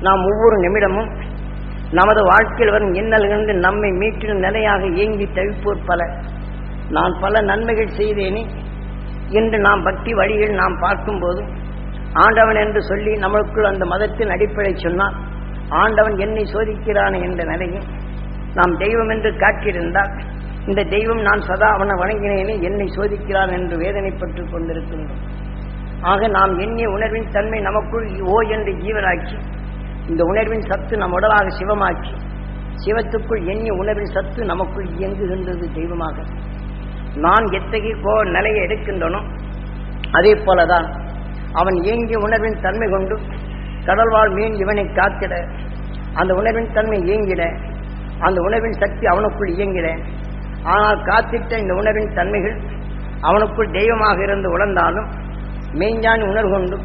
நாம் ஒவ்வொரு நிமிடமும் நமது வாழ்க்கையில் வரும் இன்னல்களிலிருந்து நம்மை மீட்டிடும் நிலையாக இயங்கி தவிப்போர் பல. நான் பல நன்மைகள் செய்தேனே. என்று நாம் பக்தி வழியில் நாம் பார்க்கும்போது ஆண்டவன் என்று சொல்லி நம்மளுக்குள் அந்த மதத்தின் அடிப்படை சொன்னால் ஆண்டவன் என்னை சோதிக்கிறான் என்ற நிலையும் நாம் தெய்வம் என்று காட்டியிருந்தால் இந்த தெய்வம் நான் சதா அவனை வணங்கினேனே என்னை சோதிக்கிறான் என்று வேதனைப்பட்டு கொண்டிருக்கின்றோம். ஆக நாம் எண்ணிய உணர்வின் தன்மை நமக்குள் ஓ என்று ஜீவனாக்கி இந்த உணர்வின் சத்து நம் உடலாக சிவமாக்கி சிவத்துக்குள் எண்ணிய உணர்வின் சத்து நமக்குள் இயங்குகின்றது தெய்வமாக. நான் எத்தகைய கோ நிலையை எடுக்கின்றனோ அதே போலதான் அவன் இயங்கிய உணர்வின் தன்மை கொண்டு கடல்வாழ் மீன் இவனை காத்திட அந்த உணர்வின் தன்மை இயங்கிட அந்த உணர்வின் சக்தி அவனுக்குள் இயங்கிட. ஆனால் காத்திட்ட இந்த உணர்வின் தன்மைகள் அவனுக்குள் தெய்வமாக இருந்து உணர்ந்தாலும் மெய்ஞானி உணர்வு கொண்டு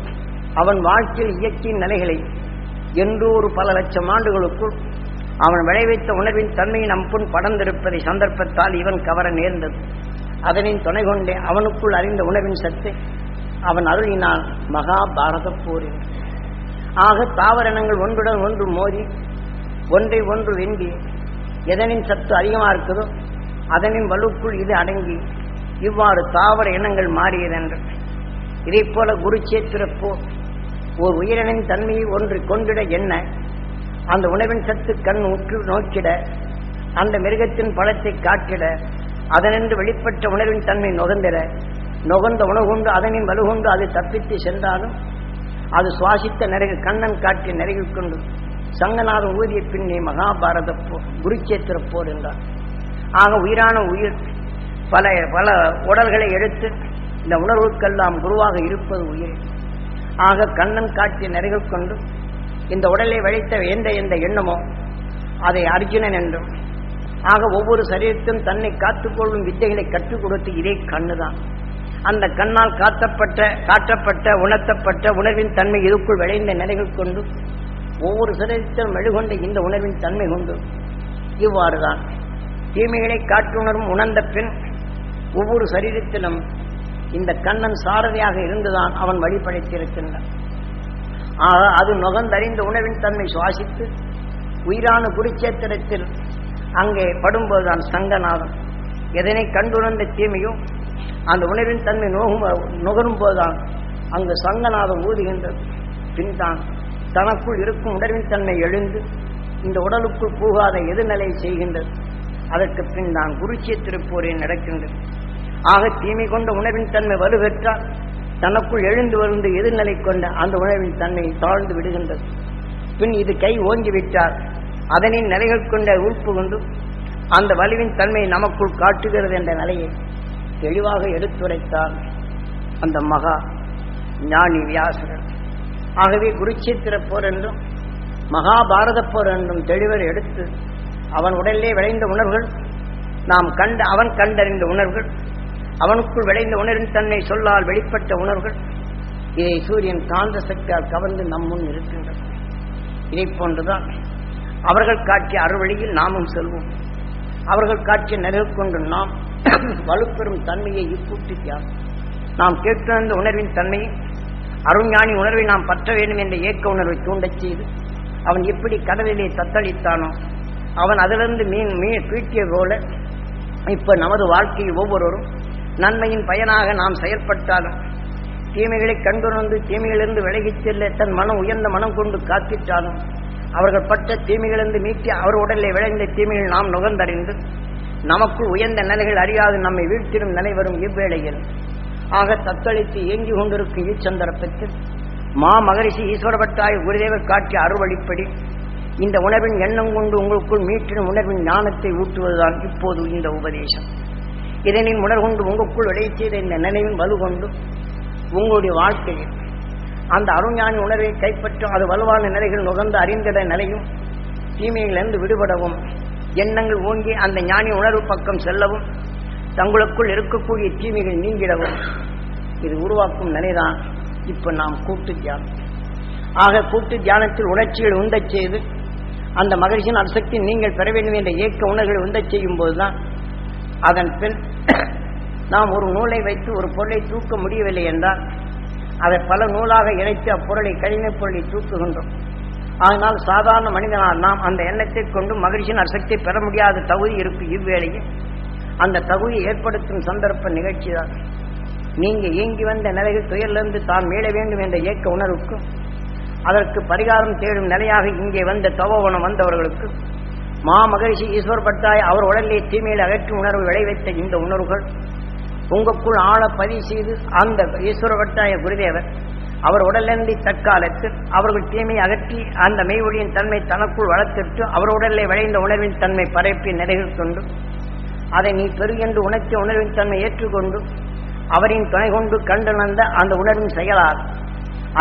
அவன் வாழ்க்கையில் இயக்கிய நிலைகளை என்று ஒரு பல லட்சம் ஆண்டுகளுக்குள் அவன் விளைவித்த உணர்வின் தன்மையை நம் புண் படர்ந்திருப்பதை சந்தர்ப்பத்தால் இவன் கவர நேர்ந்தது. அதனின் துணை கொண்டே அவனுக்குள் அறிந்த உணவின் சத்து அவன் அருளினான் மகாபாரத போரில். ஆக தாவரணங்கள் ஒன்றுடன் ஒன்று மோதி ஒன்றை ஒன்று வெண்டி எதனின் சத்து அதிகமாக இருக்குதோ அதனின் வலுக்குள் இது அடங்கி இவ்வாறு தாவர இனங்கள் மாறியதென்று. இதைப்போல குருச்சேத்திர போர் ஓர் உயிரினின் தன்மையை ஒன்று கொண்டிட என்ன? அந்த உணவின் சத்து கண் உற்று நோக்கிட அந்த மிருகத்தின் பழத்தை காட்டிட அதனின்று வெளிப்பட்ட உணர்வின் தன்மை நுகர்ந்திட நுகர்ந்த உணவுண்டு அதனின் வலுகொண்டு அது தப்பித்து சென்றாலும் அது சுவாசித்த நிறைய கண்ணன் காட்டி நிறைகள் கொண்டு சங்கநாதன் ஊதிய பின்னே மகாபாரத போர் குருச்சேத்திர போர் என்றார். ஆக உயிரான உயிர் பல பல உடல்களை எடுத்து இந்த உணர்வுக்கெல்லாம் குருவாக இருப்பது உயிர். ஆக கண்ணன் காட்டிய நிறைகள் கொண்டு இந்த உடலை வழித்த எந்த எந்த எண்ணமோ அதை அர்ஜுனன் என்றும் ஆக ஒவ்வொரு சரீரத்தும் தன்னை காத்துக்கொள்ளும் வித்தைகளை கற்றுக் கொடுத்து இதே கண்ணுதான். அந்த கண்ணால் காத்தப்பட்ட காட்டப்பட்ட உணர்த்தப்பட்ட உணர்வின் தன்மை இதுக்குள் விளைந்த நிலைகள் கொண்டு ஒவ்வொரு சரீரத்திலும் மெழுகொண்ட இந்த உணர்வின் தன்மை கொண்டு இவ்வாறுதான் தீமைகளை காட்டுணரும் உணர்ந்த பின் ஒவ்வொரு சரீரத்திலும் இந்த கண்ணன் சாரதியாக இருந்துதான் அவன் வழிபடைத்திருக்கின்றான். ஆக அது நுகந்தறிந்த உணவின் தன்மை சுவாசித்து உயிரான குருச்சேத்திரத்தில் அங்கே படும்போதுதான் சங்கநாதம். எதனை கண்டுணர்ந்த தீமையோ அந்த உணவின் தன்மை நோகும் நுகரும் போதுதான் அங்கு சங்கநாதம் ஊதுகின்றது. பின்தான் தனக்குள் இருக்கும் உணர்வின் தன்மை எழுந்து இந்த உடலுக்குள் போகாத எதிர்நிலை செய்கின்றது. அதற்கு பின் தான் குருச்சேத்திர போரே நடக்கின்றது. ஆக தீமை கொண்ட உணவின் தன்மை வலுவெற்றால் தனக்குள் எழுந்து வருந்து எதிர்நிலை கொண்ட அந்த உணவின் தன்மை தாழ்ந்து விடுகின்றது. பின் இது கை ஓங்கிவிட்டால் அதனின் நிலைகள் கொண்ட உறுப்பு கொண்டு அந்த வலுவின் தன்மை நமக்குள் காட்டுகிறது என்ற நிலையை தெளிவாக எடுத்துரைத்தார் அந்த மகா ஞானி வியாசகர் ஆகவே குருச்சேத்திர போர் என்றும் மகாபாரத போர் என்றும் தெளிவர் எடுத்து அவன் உடலிலே விளைந்த உணர்வுகள் நாம் கண்ட அவன் கண்டறிந்த உணர்வுகள் அவனுக்குள் விளைந்த உணர்வின் தன்னை சொல்லால் வெளிப்பட்ட உணர்வுகள். இதை சூரியன் காந்த சக்தியால் கவர்ந்து நம் முன் இருக்கின்றது. இதை போன்றுதான் அவர்கள் காட்டிய அறுவழியில் நாமும் செல்வோம். அவர்கள் காட்டிய நிலைகள் கொண்டு நாம் வலுப்பெறும் தன்மையை இக்கூட்டியார் நாம் கேட்டிருந்த உணர்வின் தன்மையை அருஞானி உணர்வை நாம் பற்ற வேண்டும் என்ற ஏக்க உணர்வை தூண்டச் செய்து அவன் எப்படி கடலிலே தத்தளித்தானோ அவன் அதிலிருந்து மீன் மீன் பீட்டிய போல இப்ப நமது வாழ்க்கையில் ஒவ்வொருவரும் நன்மையின் பயனாக நாம் செயல்பட்டாலும் தீமைகளை கண்டுணர்ந்து தீமையிலிருந்து விலகிச் செல்ல தன் மனம் உயர்ந்த மனம் கொண்டு காத்திட்டாலும் அவர்கள் பட்ட தீமையிலிருந்து மீட்டி அவர் உடலிலே விளைந்த தீமைகள் நாம் நுகர்ந்தறிந்து நமக்குள் உயர்ந்த நிலைகள் அறியாது நம்மை வீழ்த்திடும் நிலை வரும் இவ்வேளையில். ஆக தத்தளித்து இயங்கிக் கொண்டிருக்கும் ஈச்சந்தரப்பத்தில் மா மகரிஷி ஈஸ்வரபட்டாய் குருதேவர் காட்டிய அறுவழிப்படி இந்த உணர்வின் எண்ணம் கொண்டு உங்களுக்குள் மீட்டிடும் உணர்வின் ஞானத்தை ஊட்டுவதுதான் இப்போது இந்த உபதேசம். இதனின் உணர் கொண்டு உங்களுக்குள் விளையச் செய்த இந்த நினைவின் வலு கொண்டு உங்களுடைய வாழ்க்கையில் அந்த அருஞானி உணர்வை கைப்பற்றும் அது வலுவான நிலைகள் நுகர்ந்து அறிந்திட நிலையும் தீமையிலிருந்து விடுபடவும் எண்ணங்கள் ஓங்கி அந்த ஞானி உணர்வு பக்கம் செல்லவும் தங்களுக்குள் இருக்கக்கூடிய தீமைகள் நீங்கிடவும். இது உருவாக்கும் நிலைதான் இப்ப நாம் கூட்டு தியானம். ஆக கூட்டு தியானத்தில் உணர்ச்சிகள் உந்தச் செய்து அந்த மகிழ்ச்சியின் அசக்தி நீங்கள் பெற வேண்டும் என்ற ஏக்க உணர்வுகளை உந்தச் செய்யும் போதுதான் அதன் பின் நாம் ஒரு நூலை வைத்து ஒரு பொருளை தூக்க முடியவில்லை என்றால் அதை பல நூலாக இணைத்து அப்பொருளை கடினப் பொருளை தூக்குகின்றோம். அதனால் சாதாரண மனிதனால் நாம் அந்த எண்ணத்தை கொண்டு மகிழ்ச்சியின் அசக்தி பெற முடியாத தகுதி இருக்கும் இவ்வேளையில் அந்த தகுதியை ஏற்படுத்தும் சந்தர்ப்ப நிகழ்ச்சி தான். நீங்க இயங்கி வந்த நிலையில் துயரிலிருந்து தான் மீள வேண்டும் என்ற இயக்க உணர்வுக்கும் அதற்கு பரிகாரம் தேடும் நிலையாக இங்கே வந்த தவோவனம் வந்தவர்களுக்கும் மா மகிழ்ச்சி ஈஸ்வர் பட்டாய் அவர் உடலிலே தீமையில் அகற்றும் உணர்வு விளைவித்த இந்த உணர்வுகள் உங்களுக்குள் ஆழ பதிவு செய்து அந்த ஈஸ்வர பட்டாய குருதேவர் அவர் உடலிருந்து தற்காலத்தில் அவர்கள் தீமையை அகற்றி அந்த மெய்வொழியின் தன்மை தனக்குள் வளர்த்திட்டு அவர் உடலிலே விளைந்த உணர்வின் தன்மை பரப்பி நிலைகள் கொண்டு அதை நீ பெரு என்று உணர்த்திய உணர்வின் தன்மை ஏற்றுக்கொண்டு அவரின் துணை கொண்டு கண்டுணர்ந்த அந்த உணர்வின் செயலால்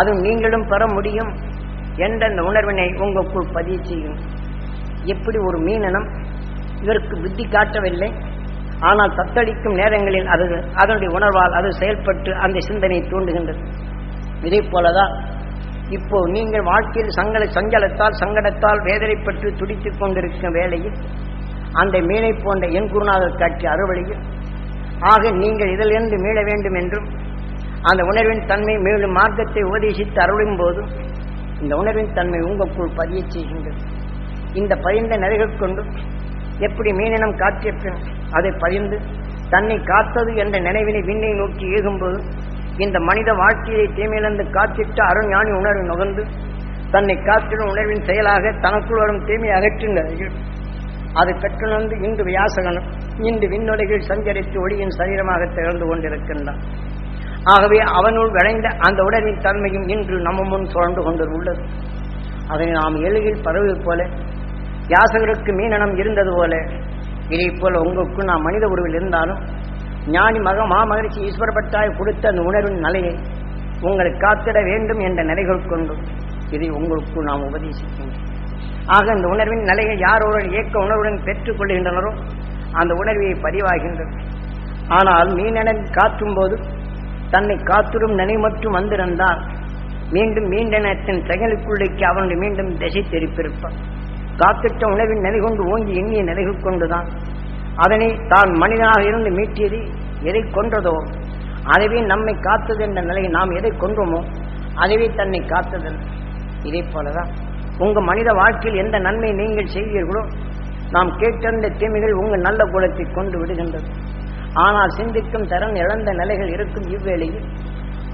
அது நீங்களும் பெற முடியும் என்ற அந்த உணர்வினை உங்களுக்குள் பதிவு செய்யும். எப்படி ஒரு மீனனம்? இதற்கு புத்தி காட்டவில்லை. ஆனால் தத்தளிக்கும் நேரங்களில் அது அதனுடைய உணர்வால் அது செயல்பட்டு அந்த சிந்தனையை தூண்டுகின்றது. இதே போலதான் இப்போ நீங்கள் வாழ்க்கையில் சங்கல சஞ்சலத்தால் சங்கடத்தால் வேதனைப்பட்டு துடித்துக் கொண்டிருக்கும் வேளையில் அந்த மீனை போன்ற என் குருநாதர் காட்சி அறுவழியில் ஆக நீங்கள் இதிலிருந்து மீள வேண்டும் என்றும் அந்த உணர்வின் தன்மை மேலும் மார்க்கத்தை உபதேசித்து அருளும் போதும் இந்த உணர்வின் தன்மை உங்களுக்குள் பதிய செய்கின்றது. இந்த பயந்த நிலைகள் கொண்டு எப்படி மீனினம் காட்டிய அதை பதிந்து தன்னை காத்தது என்ற நினைவினை விண்ணை நோக்கி ஏகும்போது இந்த மனித வாழ்க்கையை தீமையிலிருந்து காத்திட்ட அருஞானி உணர்வு நுகர்ந்து தன்னை காத்திடும் உணர்வின் செயலாக தனக்குள் வரும் தீமையை அகற்றும் அதை பெற்றுணர்ந்து இன்று வியாசகனும் இன்று விண்ணுலகில் சஞ்சரித்து ஒளியின் சரீரமாக திகழ்ந்து கொண்டிருக்கின்றான். ஆகவே அவனுள் விளைந்த அந்த உடலின் தன்மையும் இன்று நம்ம முன் சுழந்து கொண்டு உள்ளது அதனை நாம் எளிதில் பரவது போல யாசகருக்கு மீனனம் இருந்தது போல. இதை போல உங்களுக்கு நாம் மனித உருவில் இருந்தாலும் ஞானி மக மாமகிழ்ச்சி ஈஸ்வரப்பட்டாய் கொடுத்த அந்த உணர்வின் நிலையை உங்களை காத்திட வேண்டும் என்ற நிலைகள் கொண்டு இதை உங்களுக்கு நாம் உபதேசிக்கின்றோம். ஆக இந்த உணர்வின் நிலையை யாரோடு இயக்க உணர்வுடன் பெற்றுக் கொள்கின்றனரோ அந்த உணர்வை பதிவாகின்றது ஆனால் மீனென காற்றும் போது தன்னை காத்திடும் நினை மட்டும் வந்திருந்தால் மீண்டும் மீண்டனத்தின் செயலுக்குள்ளைக்கு அவனுடைய மீண்டும் திசை தெரிப்பிருப்பான் காத்திட்ட உணவின் நிலை கொண்டு ஓங்கி எண்ணிய நிலைகள் கொண்டுதான். அதனை தான் மனிதனாக இருந்து மீட்டியது எதை கொன்றதோ அதுவே நம்மை காத்தது என்ற நிலையை நாம் எதை கொன்றோமோ அதுவே தன்னை காத்ததல் இதே போலதான் உங்க மனித வாழ்க்கையில் எந்த நன்மை நீங்கள் செய்வீர்களோ நாம் கேட்டிருந்த தீமைகள் உங்கள் நல்ல குலத்தை கொண்டு விடுகின்றது. ஆனால் சிந்திக்கும் தரம் இழந்த நிலைகள் இருக்கும் இவ்வேளையில்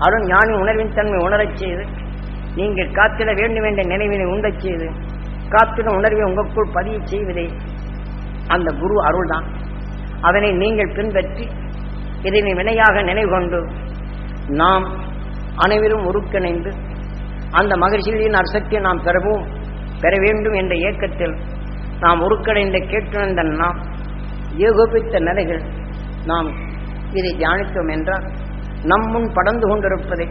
அருண் ஞானி உணர்வின் தன்மை உணரச் செய்து நீங்கள் காத்திட வேண்டும் என்ற நினைவினை உண்டச் செய்து காத்திடும் உணர்வை உங்களுக்குள் பதிவு செய்வதே அந்த குரு அருள்தான். அதனை நீங்கள் பின்பற்றி இதனை வினையாக நினைவுகொண்டு நாம் அனைவரும் உருக்கிணைந்து அந்த மகிழ்ச்சியின் அரசத்தை நாம் பெறவும் பெற வேண்டும் என்ற இயக்கத்தில் நாம் உருக்கடைந்த கேட்டுணர்ந்த நாம் ஏகோபித்த நிலைகள் நாம் இதை தியானித்தோம் என்றால் நம் முன் படர்ந்து கொண்டிருப்பதை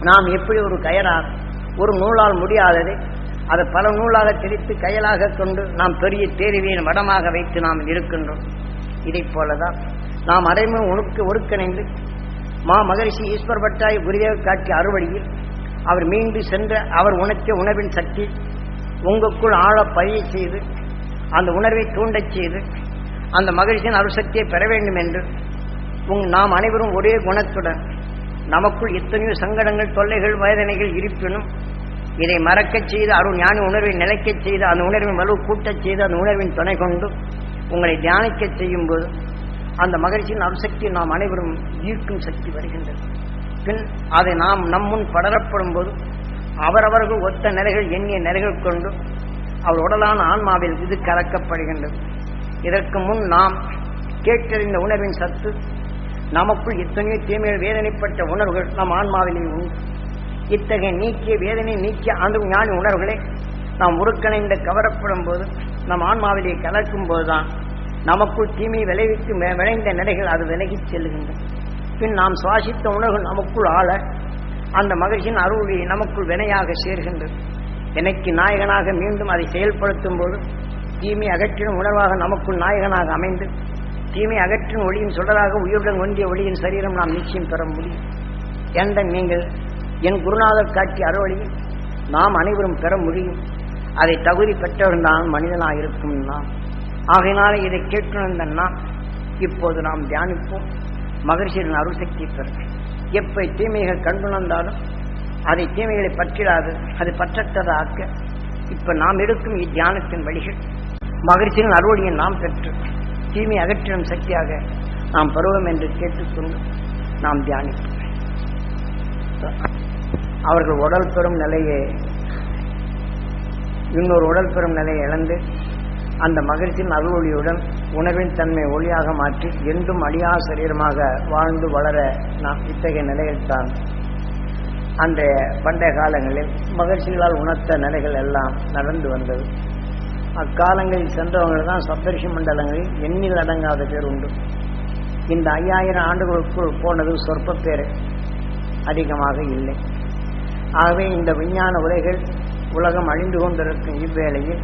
நாம் எப்படி ஒரு கயரால் ஒரு நூலால் முடியாததை அதை பல நூலாக திரித்து கையலாக கொண்டு நாம் பெரிய தேர்வியின் வடமாக வைத்து நாம் இருக்கின்றோம். இதைப் போலதான் நாம் அடைமும் உனக்கு ஒருங்கிணைந்து மா மகரிஷி ஈஸ்வர் பட்டாய் குருதேவ காட்சி அறுவடியில் அவர் மீண்டு சென்ற அவர் உணர்த்திய உணர்வின் சக்தி உங்களுக்குள் ஆழ பதிய செய்து அந்த உணர்வை தூண்டச் செய்து அந்த மகிழ்ச்சியின் அருசக்தியை பெற வேண்டும் என்று உங் நாம் அனைவரும் ஒரே குணத்துடன் நமக்குள் எத்தனையோ சங்கடங்கள் தொல்லைகள் வேதனைகள் இருப்பினும் இதை மறக்கச் செய்து அருள் ஞான உணர்வை நிலைக்கச் செய்து அந்த உணர்வின் வலு கூட்டச் செய்து அந்த உணர்வின் துணை கொண்டு உங்களை தியானிக்கச் செய்யும் போது அந்த மகிழ்ச்சியின் அருசக்தி நாம் அனைவரும் ஈர்க்கும் சக்தி வருகின்றது. பின் அதை நாம் நம் முன் படரப்படும் போது அவரவர்கள் ஒத்த நிலைகள் எண்ணிய நிலைகள் கொண்டு அவர் உடலான ஆன்மாவில் இது கலக்கப்படுகின்றது. இதற்கு முன் நாம் கேட்டறிந்த உணர்வின் சத்து நமக்குள் எத்தனையோ தீமையில் வேதனைப்பட்ட உணர்வுகள் நம் ஆன்மாவிலே உண்டு. இத்தகைய நீக்கிய வேதனை நீக்கிய ஆண்டும் ஞானி உணர்வுகளை நாம் உருக்கணைந்து கவரப்படும் போது நம் ஆன்மாவிலே கலக்கும் போதுதான் நமக்குள் தீமை விளைவித்து விளைந்த நிலைகள் அது விலகிச் செல்கின்றன பின் நாம் சுவாசித்த உணர்வு நமக்குள் ஆள அந்த மகிழ்ச்சியின் அருளை நமக்குள் வினையாக சேர்கின்றது. எனக்கு நாயகனாக மீண்டும் அதை செயல்படுத்தும் போது தீமை அகற்றிடும் உணர்வாக நமக்குள் நாயகனாக அமைந்து தீமை அகற்றும் ஒளியின் சுடராக உயிருடன் ஒன்றிய ஒளியின் சரீரம் நாம் நிச்சயம் பெற முடியும். என்ற நீங்கள் என் குருநாதர் காட்சி அறுவழியில் நாம் அனைவரும் பெற முடியும். அதை தகுதி பெற்றவன் மனிதனாக இருக்கும் நாம் ஆகையினால இதை கேட்டுணர்ந்த நாம் இப்போது நாம் தியானிப்போம். மகர்ஷியின் அருசக்தி பெற எப்போ தீமைகள் கண்டுணர்ந்தாலும் அதை தீமைகளை பற்றிடாது அது பற்றற்றதாக்க இப்ப நாம் எடுக்கும் இத்தியானத்தின் வழிகள். மகிழ்ச்சியின் அறுவடையை நாம் பெற்று தீமை அகற்றிடும் சக்தியாக நாம் பருவம் என்று கேட்டுக்கொண்டு நாம் தியானிப்போம். அவர்கள் உடல் பெறும் நிலையை இன்னொரு உடல் பெறும் நிலையை இழந்து அந்த மகிழ்ச்சியின் அருளொளியுடன் உணவின் தன்மை ஒளியாக மாற்றி என்றும் அழியா சரீரமாக வாழ்ந்து வளர நாம் இத்தகைய நிலையில்தான் அன்றைய பண்டைய காலங்களில் மகிழ்ச்சிகளால் உணர்த்த நிலைகள் எல்லாம் நடந்து வந்தது. அக்காலங்களில் சென்றவர்கள் தான் சப்தரிஷி மண்டலங்களில் எண்ணில் அடங்காத பேர் உண்டு. இந்த ஐயாயிரம் ஆண்டுகளுக்குள் போனது சொற்ப பேர் அதிகமாக இல்லை. ஆகவே இந்த விஞ்ஞான உரைகள் உலகம் அழிந்து கொண்டிருக்கும் இவ்வேளையில்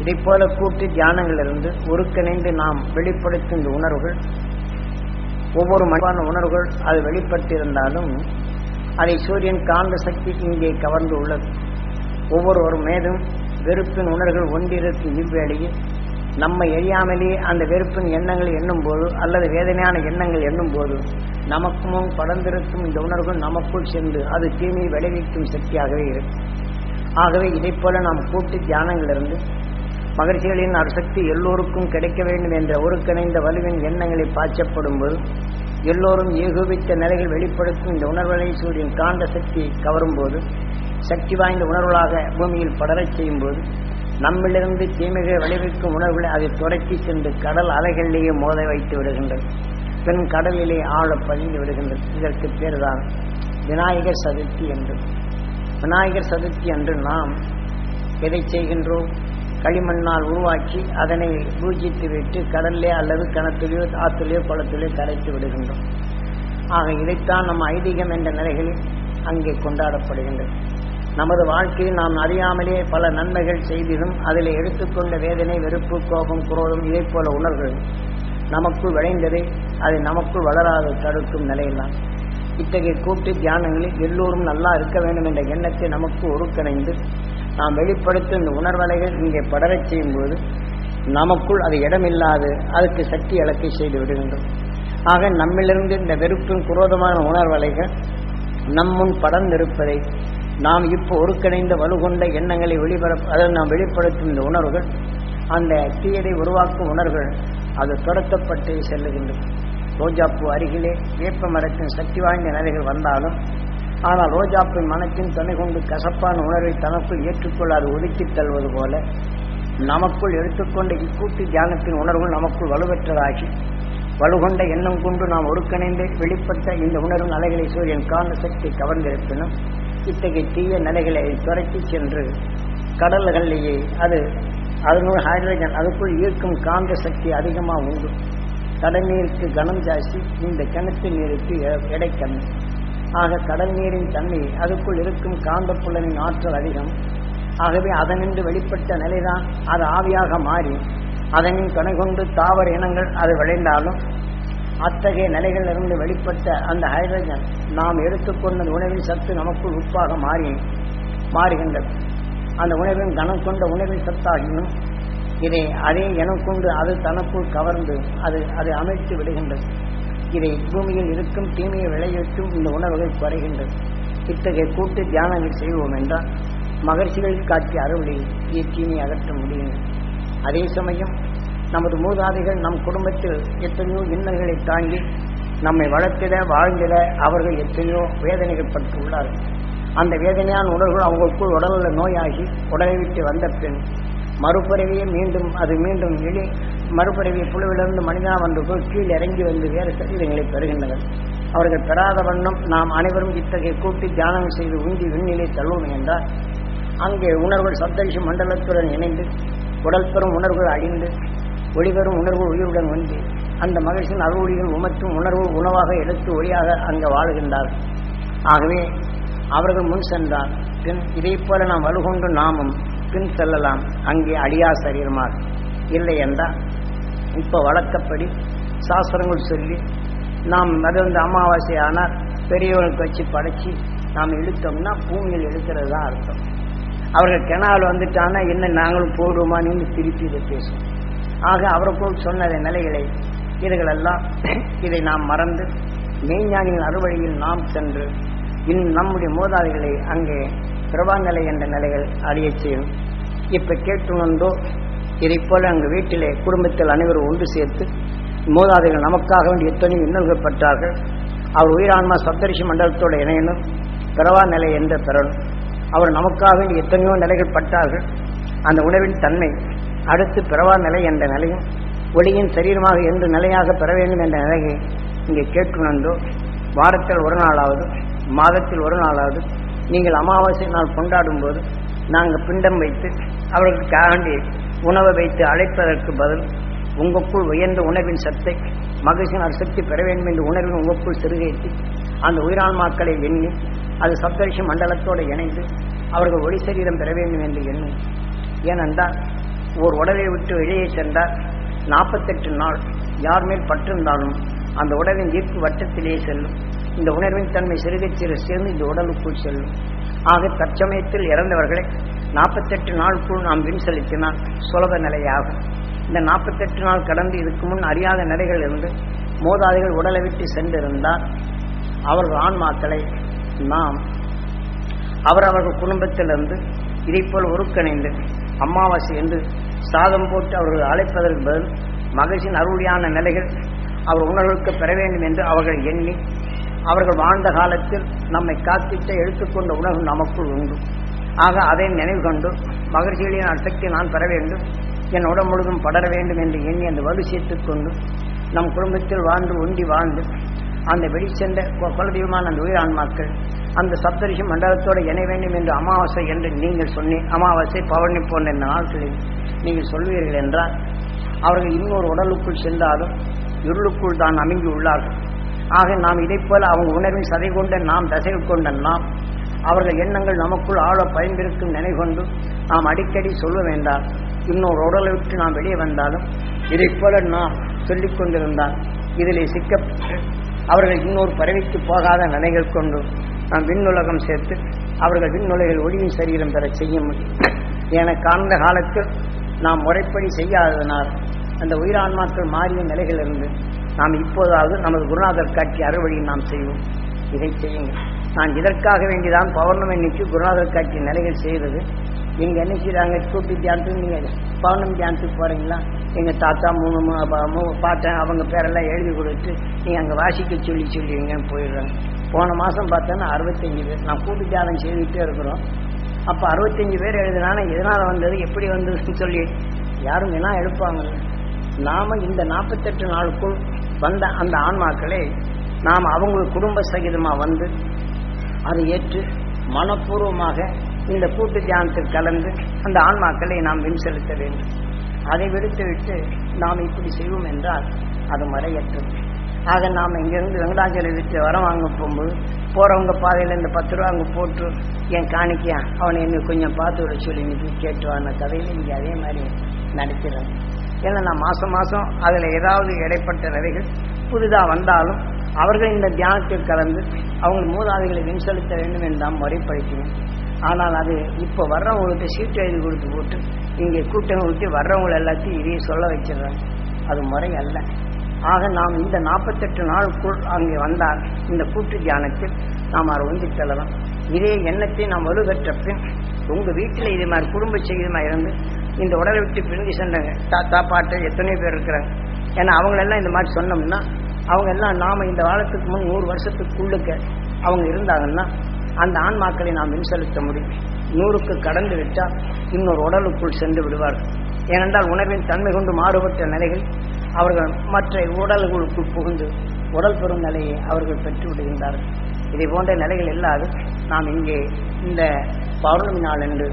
இதைப்போல கூட்டு தியானங்களிலிருந்து ஒருங்கிணைந்து நாம் வெளிப்படுத்தும் இந்த உணர்வுகள் ஒவ்வொரு மனிதன உணர்வுகள் அது வெளிப்பட்டிருந்தாலும் அதை சூரியன் காந்த சக்தி இங்கே கவர்ந்து உள்ளது. ஒவ்வொருவர் மேதும் வெறுப்பின் உணர்வுகள் ஒன்றிருக்கும் இவ்வேளையில் நம்மை எரியாமலே அந்த வெறுப்பின் எண்ணங்கள் எண்ணும் போது அல்லது வேதனையான எண்ணங்கள் எண்ணும் போது நமக்கும் படர்ந்திருக்கும் இந்த உணர்வுகள் நமக்குள் சென்று அது தீமையை விளைவிக்கும் சக்தியாகவே இருக்கும். ஆகவே இதை போல நாம் கூட்டு தியானங்களிலிருந்து மகிழ்ச்சிகளின் அரசக்தி எல்லோருக்கும் கிடைக்க வேண்டும் என்ற ஒருங்கிணைந்த வலுவின் எண்ணங்களை பாய்ச்சப்படும் போது எல்லோரும் ஏகோபித்த நிலைகள் வெளிப்படுத்தும் இந்த உணர்வுகளை சூரியன் காந்த சக்தி கவரும் போது சக்தி வாய்ந்த உணர்வுகளாக பூமியில் படரச் செய்யும் போது நம்மிலிருந்து தீமைகளை விளைவிக்கும் உணர்வுகளை அதை துரத்தி சென்று கடல் அலைகளிலேயே மோத வைத்து விடுகின்றது. பெண் கடலிலே ஆழ பதிந்து விடுகின்றது இதற்கு பேர்தான் விநாயகர் சதுர்த்தி என்று. விநாயகர் சதுர்த்தி அன்று நாம் எதை செய்கின்றோம்? களிமண்ணால் உருவாக்கி அதனை பூஜித்து விட்டு கடல்லே அல்லது கணத்திலேயோ ஆற்றுலையோ குளத்திலேயோ கரைத்து விடுகின்றோம். ஆக இதைத்தான் நம் ஐதீகம் என்ற நிலைகளில் அங்கே கொண்டாடப்படுகின்றது. நமது வாழ்க்கையில் நாம் அறியாமலே பல நன்மைகள் செய்திடும். அதில் எடுத்துக்கொண்ட வேதனை வெறுப்பு கோபம் குரோதம் இதை போல உணர்வுகள் நமக்கு விளைந்ததை அது நமக்குள் வளராது தடுக்கும் நிலையில்தான் இத்தகைய கூட்டு தியானங்களில் எல்லோரும் நல்லா இருக்க வேண்டும் என்ற எண்ணத்தை நமக்கு ஒருங்கிணைந்து நாம் வெளிப்படுத்தும் இந்த உணர்வலைகள் இங்கே படரச் செய்யும் போது நமக்குள் அது இடமில்லாது அதுக்கு சக்தி இழக்கை செய்து விடுகின்றோம். ஆக நம்மிலிருந்து இந்த வெறுப்பின் குரோதமான உணர்வலைகள் நம்முன் படர்ந்திருப்பதை நாம் இப்போ ஒருங்கிணைந்த வலுகொண்ட எண்ணங்களை வெளிப்பட அதை நாம் வெளிப்படுத்தும் இந்த உணர்வுகள் அந்த தீயதை உருவாக்கும் உணர்வுகள் அது துரத்தப்பட்டு செல்லுகின்றது ரோஜாப்பூ அருகிலே வேப்ப மரத்தின் சக்தி வாய்ந்த நிலைகள் வந்தாலும் ஆனால் ரோஜாப்பின் மனத்தின் துணை கொண்டு கசப்பான உணர்வை தனக்குள் ஏற்றுக்கொள்ளாது ஒதுக்கித் தள்வது போல நமக்குள் எடுத்துக்கொண்ட இக்கூட்டு தியானத்தின் உணர்வு நமக்குள் வலுவற்றதாகி வலுகொண்ட எண்ணம் கொண்டு நாம் ஒருங்கிணைந்து வெளிப்பட்ட இந்த உணர்வு நலைகளை சூரியன் காந்த சக்தி கவர்ந்திருப்பினும் இத்தகைய தீய நிலைகளை துரத்தி சென்று கடல்களிலேயே அது அதனுள் ஹைட்ரஜன் அதுக்குள் ஈர்க்கும் காந்த சக்தி அதிகமாக உண்டு. கடல் நீருக்கு கனம் ஜாஸ்தி இந்த கிணத்து நீருக்கு எ- எடை கம்மி. ஆக கடல் நீரின் தன்மை அதுக்குள் இருக்கும் காந்தப்புலனின் ஆற்றல் அதிகம். ஆகவே அதனின்று வெளிப்பட்ட நிலைதான் அது ஆவியாக மாறி அதனின் துணை கொண்டு தாவர இனங்கள் அது விளைந்தாலும் அத்தகைய நிலைகளிலிருந்து வெளிப்பட்ட அந்த ஹைட்ரஜன் நாம் எடுத்துக்கொண்ட உணவின் சத்து நமக்குள் உப்பாக மாறி மாறுகின்றது. அந்த உணவின் கனம் கொண்ட உணவின் சத்தாகினும் இதை அதே எனக்குண்டு அது தனக்குள் கவர்ந்து அது அதை அமைத்து விடுகின்றது இதை பூமியில் இருக்கும் தீமையை விளைவிக்கும் இந்த உணர்வுகள் குறைகின்றது இத்தகைய கூட்டு தியானங்கள் செய்வோம் என்றால் மகர்ஷிகள் காட்டிய அருளில் இத்தீமையை அகற்ற முடியும். அதே சமயம் நமது மூதாதைகள் நம் குடும்பத்தில் எத்தனையோ இன்னல்களை தாங்கி நம்மை வளர்த்திட வாழ்ந்திட அவர்கள் எத்தனையோ வேதனைகள் பட்டு உள்ளார்கள் அந்த வேதனையான உணர்வுகள் அவங்களுக்குள் உடலில் நோயாகி உடலை விட்டு வந்த பின் மறுபிறவியை மீண்டும் அது மீண்டும் எளி மறுபிறவி புழுவிலிருந்து மனிதா வந்து போய் கீழ் இறங்கி வந்து வேறு சரீரங்களை பெறுகின்றனர். அவர்கள் பெறாத வண்ணம் நாம் அனைவரும் இத்தகைய கூட்டி தியானம் செய்து உந்தி விண்ணிலை தள்ளுவோம் என்றால் அங்கே உணர்வுகள் சப்தரிஷி மண்டலத்துடன் இணைந்து உடல் பெறும் உணர்வுகள் அழிந்து ஒளிபெறும் உணர்வு உயிருடன் வந்து அந்த மகிழ்ச்சியின் அருளிகள் உமற்றும் உணர்வு உணவாக எடுத்து ஒளியாக அங்கே வாழுகின்றார். ஆகவே அவர்கள் முன் சென்றார். பின் இதைப்போல நாம் வலுகொண்டு நாமும் பின் செல்லலாம். அங்கே அழியா சரீரமாக. இல்லை என்றால் இப்போ வழக்கப்படி சாஸ்திரங்கள் சொல்லி நாம் அது வந்து அமாவாசை ஆனால் பெரியவர்களுக்கு வச்சு படைச்சி நாம் இழுத்தோம்னா பூமியில் இழுக்கிறது தான் அர்த்தம். அவர்கள் கிணால் வந்துட்டானா என்ன நாங்களும் போடுவோமா திருப்பி இதை பேசும் ஆக அவருக்குள் சொன்ன நிலைகளை இதுகளெல்லாம் இதை நாம் மறந்து மெய்ஞானியின் அறுவழியில் நாம் சென்று இன்னும் நம்முடைய மூதாதைகளை அங்கே பிரபாநிலை என்ற நிலைகள் அழியச் செய்யும் இப்ப கேட்டுணர்ந்தோ இதை போல அங்கு வீட்டிலே குடும்பத்தில் அனைவரும் ஒன்று சேர்த்து மூதாதைகள் நமக்காக வேண்டிய எத்தனை இன்னல்கள் பற்றார்கள் அவர் உயிரான்மா சப்தரிஷி மண்டலத்தோடு இணையணும் பிறவா நிலை என்ற பெறணும் அவர் நமக்காக வேண்டிய எத்தனையோ நிலைகள் பட்டார்கள். அந்த உணவின் தன்மை அடுத்து பிறவா நிலை என்ற நிலையும் ஒளியின் சரீரமாக என்று நிலையாக பெற வேண்டும் என்ற நிலையை இங்கே கேட்டுணர்ந்தோ வாரத்தில் ஒரு நாளாவது மாதத்தில் ஒரு நாளாவது நீங்கள் அமாவாசை நாள் கொண்டாடும் போது நாங்கள் பிண்டம் வைத்து அவர்களுக்காக வேண்டிய உணவை வைத்து அழைப்பதற்கு பதில் உங்களுக்குள் உயர்ந்த உணவின் சத்தை மகிழ்ச்சியினால் சக்தி பெற வேண்டும் என்ற உணர்வின் உங்களுக்குள் சிறுகேற்றி அந்த உயிரான்மாக்களை எண்ணி அது சப்தரிஷி மண்டலத்தோடு இணைந்து அவர்கள் ஒளி சரீரம் பெற வேண்டும் என்று எண்ணும் ஏனென்றால் ஓர் உடலை விட்டு வெளியே சென்றால் நாற்பத்தெட்டு நாள் யார் மேல் பற்றிருந்தாலும் அந்த உடலின் ஈர்ப்பு வட்டத்திலே செல்லும். இந்த உணர்வின் தன்மை சிறுக சிறு சேர்ந்து இந்த உடலுக்குள் செல்லும். ஆக தற்சமயத்தில் இறந்தவர்களை நாற்பத்தெட்டு நாளுக்குள் நாம் வின் செலுத்தினால் சுலப நிலையாகும். இந்த நாற்பத்தெட்டு நாள் கடந்து இதுக்கு முன் அறியாத நிலைகள் இருந்து மோதாதிகள் உடலை விட்டு சென்றிருந்தால் அவர்கள் ஆன்மாக்களை நாம் அவரவர்கள் குடும்பத்திலிருந்து இதைப்போல் ஒருங்கிணைந்து அமாவாசை என்று சாதம் போட்டு அவர்கள் அழைப்பதற்கு பதில் மகிழ்ச்சியின் அருளியான நிலைகள் அவர் உணர்வுக்கு பெற வேண்டும் என்று அவர்கள் எண்ணி அவர்கள் வாழ்ந்த காலத்தில் நம்மை காத்திட்ட எடுத்துக்கொண்ட உணவு நமக்குள் உண்டு. ஆக அதை நினைவு கொண்டு மகிழ்ச்சிகளின் அசக்தி நான் பெற வேண்டும். என் உடம்பு முழுதும் படர வேண்டும் என்று எண்ணி அந்த வலு சேர்த்துக் கொண்டு நம் குடும்பத்தில் வாழ்ந்து ஒண்டி வாழ்ந்து அந்த வெளிச்சென்ற குலதெய்வமான அந்த உயிரான்மாக்கள் அந்த சப்தரிஷி மண்டலத்தோடு இணை வேண்டும் என்று அமாவாசை என்று நீங்கள் சொன்னி அமாவாசை பவனி போன்ற இந்த நாட்களில் நீங்கள் சொல்வீர்கள் என்றால் அவர்கள் இன்னொரு உடலுக்குள் சென்றாலும் இருளுக்குள் தான் அமைங்கி உள்ளார்கள். ஆக நாம் இதை போல அவங்க உணர்வின் சதை கொண்ட நாம் தசைகள் கொண்ட நாம் அவர்கள் எண்ணங்கள் நமக்குள் ஆழ பயந்திருக்கும் நினைகொண்டு நாம் அடிக்கடி சொல்ல வேண்டாம். இன்னொரு உடலை விட்டு நாம் வெளியே வந்தாலும் இதைப் போல நாம் சொல்லிக் கொண்டிருந்தால் இதிலே சிக்கப்பட்டு அவர்கள் இன்னொரு பறவைக்கு போகாத நிலைகள் கொண்டு நாம் விண்ணுலகம் சேர்த்து அவர்கள் விண்ணுலகில் ஒளியும் சரீரம் பெற செய்ய முடியும். என காண்ந்த காலத்தில் நாம் முறைப்படி செய்யாததனால் அந்த உயிரான்மாக்கள் மாறிய நிலைகளிலிருந்து நாம் இப்போதாவது நமது குருநாதர் காட்சி அறுவழியை நாம் செய்வோம். இதை செய்யுங்கள். நான் இதற்காக வேண்டிதான் பௌர்ணமி இன்னைக்கு குருநாதர் காட்சி நிலைகள் செய்தது. நீங்க என்ன செய்கிறாங்க கூட்டி தியானத்துக்கு நீங்க பௌர்ணமி தியானத்துக்கு போறீங்களா? எங்க தாத்தா மூணு மூணு பா- பாட்டன் அவங்க பேரெல்லாம் எழுதி கொடுத்து நீங்க அங்க வாசிக்க சொல்லி சொல்லிடுங்கன்னு போயிடுறாங்க. போன மாசம் பார்த்தோன்னா அறுபத்தஞ்சு பேர். நான் கூட்டு தியானம் செய்துட்டே இருக்கிறோம். அப்ப அறுபத்தஞ்சு பேர் எழுதினாலும் எதனால வந்தது? எப்படி வந்ததுன்னு சொல்லி யாரும் வேணா எழுப்பாங்க நாம இந்த நாற்பத்தெட்டு நாளுக்குள் வந்த அந்த ஆன்மாக்களை நாம் அவங்க குடும்ப சகிதமாக வந்து அதை ஏற்று மனப்பூர்வமாக இந்த கூட்டு தியானத்தில் கலந்து அந்த ஆன்மாக்களை நாம் வின் செலுத்த வேண்டும். அதை விடுத்துவிட்டு நாம் இப்படி செய்வோம் என்றால் அது மறையற்றது. ஆக நாம் இங்கிருந்து வெங்கடாச்சலத்துக்கு வரம் வாங்க போகும்போது போகிறவங்க பாதையில் இந்த பத்து ரூபா அங்கே போட்டு என் காணிக்கையா? அவனை என்ன கொஞ்சம் பார்த்து விட சொல்லி இன்னைக்கு கேட்டு வந்த கதையில் இங்கே அதே மாதிரி நடிக்கிறேன் ஏன்னா நான் மாசம் மாசம் அதில் ஏதாவது இடைப்பட்ட நிலைகள் புதிதாக வந்தாலும் அவர்கள் இந்த தியானத்தில் கலந்து அவங்க மூதாதைகளை வின் செலுத்த வேண்டும் என்றாம் முறைப்படுத்தினேன் முறைப்படுத்தினோம். ஆனால் அது இப்போ வர்றவங்களுக்கு சீட்டு எழுதி கொடுத்து போட்டு இங்கே கூட்டம் ஊற்றி வர்றவங்களை எல்லாத்தையும் இதையே சொல்ல வச்சிடுறாங்க. அது முறை அல்ல. ஆக நாம் இந்த நாற்பத்தெட்டு நாளுக்குள் அங்கே வந்தால் இந்த கூட்டு தியானத்தில் நாம் அதை ஒன்றி செல்லலாம். இதே எண்ணத்தை நாம் வலுப்பெற்ற பின் உங்கள் வீட்டில் இது மாதிரி குடும்ப செய்தமாக இருந்து இந்த உடலை விட்டு பிரிஞ்சு சென்றாங்க தாத்தா பாட்டு எத்தனையோ பேர் இருக்கிறாங்க. ஏன்னா அவங்களெல்லாம் இந்த மாதிரி சொன்னோம்னா அவங்க எல்லாம் நாம இந்த காலத்துக்கு முன் நூறு வருஷத்துக்குள்ளுக்க அவங்க இருந்தாங்கன்னா அந்த ஆன்மாக்களை நாம் மின்செலுத்த முடியும். நூறுக்கு கடந்து விட்டால் இன்னொரு உடலுக்குள் சென்று விடுவார்கள் ஏனென்றால் உணவின் தன்மை கொண்டு மாறுபட்ட நிலைகள் அவர்கள் மற்ற உடல்களுக்குள் புகுந்து உடல் பெறும் நிலையை அவர்கள் பெற்று விடுகின்றார்கள். இதை போன்ற நிலைகள் இல்லாது நாம் இங்கே இந்த பௌர்ணமி நாள் என்று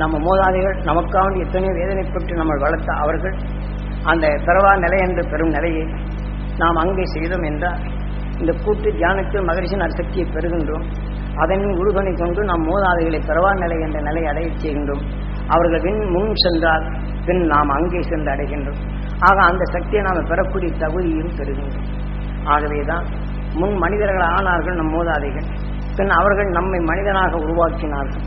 நம்ம மூதாதைகள் நமக்காக எத்தனையோ வேதனைப்பட்டு நம்ம வளர்த்த அவர்கள் அந்த பிறவா நிலை என்று பெறும் நிலையை நாம் அங்கே செய்தோம் என்றால் இந்த கூட்டு தியானத்தில் மகரிஷின் அசக்தியை பெறுகின்றோம். அதன் உருகனை கொண்டு நாம் மூதாதைகளை பிறவா நிலை என்ற நிலை அடைய செய்கின்றோம். அவர்கள் பின் முன் சென்றால் பின் நாம் அங்கே சென்று அடைகின்றோம். ஆக அந்த சக்தியை நாம் பெறக்கூடிய தகுதியும் பெறுகின்றோம். ஆகவேதான் முன் மனிதர்கள் ஆனார்கள் நம் மூதாதைகள் பின் அவர்கள் நம்மை மனிதனாக உருவாக்கினார்கள்.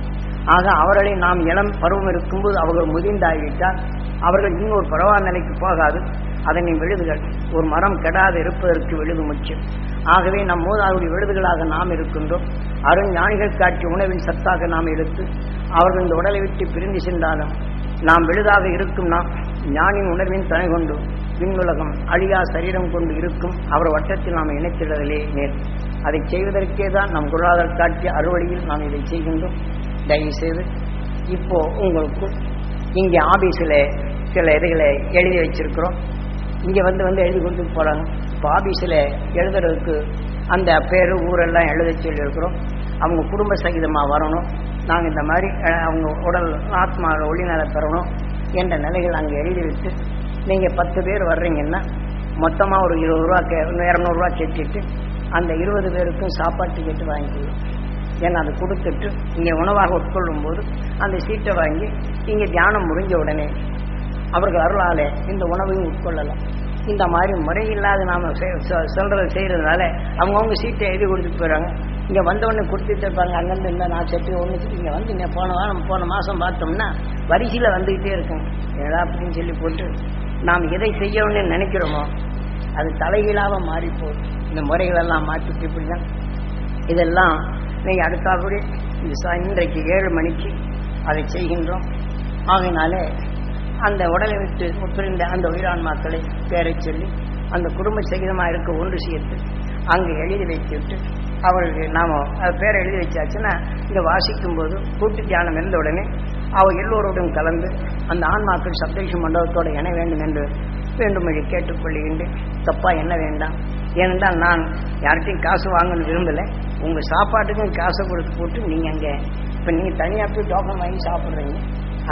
ஆக அவர்களை நாம் இளம் பருவம் இருக்கும்போது அவர்கள் முதிர்ந்தாகிவிட்டால் அவர்கள் இன்னும் ஒரு பரவா நிலைக்கு போகாது. அதனை விழுதுகள். ஒரு மரம் கெடாது இருப்பதற்கு விழுது முக்கியம் ஆகவே நம் மூதாவுடைய விழுதுகளாக நாம் இருக்கின்றோம். அருஞானிகள் காட்சி உணவின் சத்தாக நாம் எடுத்து அவர்கள் இந்த உடலை விட்டு பிரிந்து சென்றாலும் நாம் விழுதாக இருக்கும் நாம் ஞானின் உணர்வின் தனி கொண்டு விண்ணுலகம் அழியா சரீரம் கொண்டு இருக்கும் அவர் வட்டத்தில் நாம் இணைத்திடுதலே நேர் அதை செய்வதற்கே தான் நம் குருநாதர் காட்டிய அறுவழியில் நாம் இதை செய்கின்றோம். தயவு செய்து இப்போ உங்களுக்கு இங்கே ஆபீஸில் சில இதுகளை எழுதி வச்சிருக்கிறோம். இங்கே வந்து வந்து எழுதி கொண்டு போகிறாங்க இப்போ ஆபீஸில் எழுதுறதுக்கு அந்த பேர் ஊரெல்லாம் எழுத சொல்லியிருக்கிறோம். அவங்க குடும்ப சகிதமாக வரணும். நாங்கள் இந்த மாதிரி அவங்க உடல் ஆத்மாவோட ஒளிநல பெறணும் என்ற நிலைகள் அங்கே எழுதி வச்சு நீங்கள் பத்து பேர் வர்றீங்கன்னா மொத்தமாக ஒரு இருபது ரூபா கே இரநூறுவா கட்டிட்டு அந்த இருபது பேருக்கும் சாப்பாட்டு கேட்டு வாங்கிக்குவோம் ஏன்னா அதை கொடுத்துட்டு இங்கே உணவாக உட்கொள்ளும் போது அந்த சீட்டை வாங்கி இங்கே தியானம் முடிஞ்ச உடனே அவர்கள் அருளாலே இந்த உணவையும் உட்கொள்ளலாம். இந்த மாதிரி முறையில்லாத நாம செ- சொ- சொல்றதை செய்யறதுனால அவங்கவுங்க சீட்டை எழுதி கொடுத்துட்டு போயிடுறாங்க. இங்கே வந்தவொடனே கொடுத்துட்டு இருப்பாங்க அங்கேருந்து இருந்தால் நான் செட்டு ஒன்று இங்கே வந்து இங்கே போன வாரம் போன மாதம் பார்த்தோம்னா வரிசையில் வந்துக்கிட்டே இருக்கும். ஏதா அப்படின்னு சொல்லி போட்டு நாம் எதை செய்யணும்னு நினைக்கிறோமோ அது தலைகீழாக மாறி இந்த முறைகளெல்லாம் மாற்றிட்டு இப்படிதான். இதெல்லாம் நீ அடுத்தாபடி இன்றைக்கு ஏழு மணிக்கு அதை செய்கின்றோம். ஆகையினாலே அந்த உடலை விட்டு பிரிந்த அந்த உயிரான்மாக்களை பேரைச் சொல்லி அந்த குடும்ப சகிதமாக இருக்க ஒன்று சேர்த்து அங்கு எழுதி வைத்துவிட்டு அவர்களுக்கு நாம் அது பேரை எழுதி வச்சாச்சுன்னா இங்கே வாசிக்கும் போது கூட்டு தியானம் இருந்த உடனே அவள் எல்லோருடன் கலந்து அந்த ஆன்மாக்கள் சப்தேஷ மண்டபத்தோடு இணை வேண்டும் என்று வேண்டுமொழி கேட்டுக்கொள்கின்றேன். தப்பா என்ன வேண்டாம்? ஏனென்றால் நான் யார்கிட்டையும் காசு வாங்கணும்னு விரும்பலை. உங்கள் சாப்பாட்டுக்கும் காசை கொடுத்து போட்டு நீங்கள் அங்கே இப்போ நீங்கள் தனியாக போய் டோக்கன் வாங்கி சாப்பிட்றீங்க.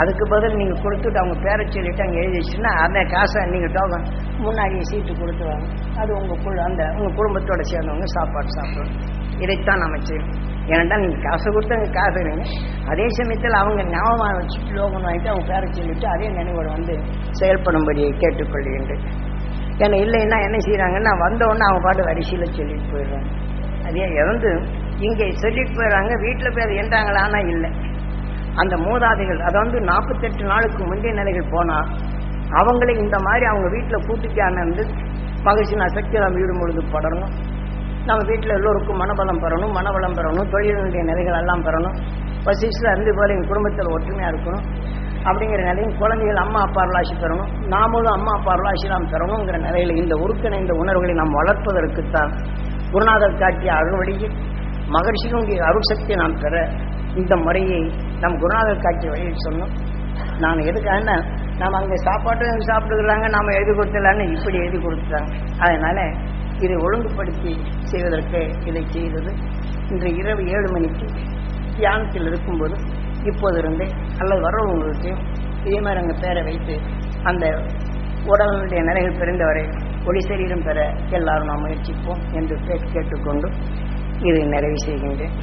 அதுக்கு பதில் நீங்கள் கொடுத்துட்டு அவங்க பேரை சொல்லிட்டு அங்கே எழுதி வச்சுன்னா அந்த காசை நீங்கள் டோக்கன் முன்னாடி சீட்டு கொடுத்துருவாங்க அது உங்கள் குழு அந்த உங்கள் குடும்பத்தோட சேர்ந்தவங்க சாப்பாடு சாப்பிடுவோம் இதைத்தான் நம்ம செய்யணும். ஏனென்றால் நீங்கள் காசை கொடுத்து அங்கே காசு அதே சமயத்தில் அவங்க ஞாபகம் வச்சுட்டு லோகம் வாங்கிட்டு அவங்க பேரை சொல்லிட்டு அதே நினைவோடு வந்து செயல்படும்படியை கேட்டுக்கொள்கின்றேன். ஏன்னா இல்லைன்னா என்ன செய்யறாங்கன்னா நான் உடனே அவங்க பாட்டு வரிசையில் சொல்லிட்டு போயிடுறாங்க. அதே இறந்து இங்கே சொல்லிட்டு போயிடுறாங்க வீட்டில் போய் அது என்றாங்களான்னா இல்லை. அந்த மூதாதைகள் அதை வந்து நாற்பத்தெட்டு நாளுக்கு முந்தைய நிலைகள் போனால் அவங்களே இந்த மாதிரி அவங்க வீட்டில் கூட்டுக்கான வந்து மகிழ்ச்சியின் சக்தி நம்ம வீடு முழுது படரணும். நம்ம வீட்டில் எல்லோருக்கும் மனபலம் பெறணும் மனவளம் பெறணும் தொழிலினுடைய நிலைகள் எல்லாம் பெறணும். வசிஷ்டில் இருந்து போல எங்கள் குடும்பத்தில் ஒற்றுமையாக இருக்கணும். அப்படிங்கிற நிலையும் குழந்தைகள் அம்மா அப்பா அருளாசி பெறணும். நாமளும் அம்மா அப்பா அருளாசி நாம் பெறணுங்கிற நிலையில் இந்த உருக்கிணைந்த உணர்வுகளை நாம் வளர்ப்பதற்குத்தான் குருநாதர் காட்டிய அருள்வழியில் மகர்ஷிகளுடைய அருள்சக்தியை நாம் பெற இந்த முறையை நம் குருநாதர் காட்டிய வழியில் சொன்னோம். நான் எதுக்காக நாம் அங்கே சாப்பாட்டு சாப்பிட்டுக்கிறாங்க நாம் எழுதி கொடுத்துடலான்னு இப்படி எழுதி கொடுத்துட்டாங்க. அதனால இதை ஒழுங்குபடுத்தி செய்வதற்கு இதை செய்தது. இன்று இரவு ஏழு மணிக்கு தியானத்தில் இருக்கும்போது இப்போது இருந்தே அல்லது வர்றவங்களுக்கும் இதே மாதிரி அங்கே பேரை வைத்து அந்த உடலுடைய நிலைகள் பிறந்தவரை ஒளி சரீரம் பெற எல்லாரும் நாம் முயற்சிப்போம் என்று கேட்டுக்கொண்டு இதை நிறைவு செய்கின்றேன்.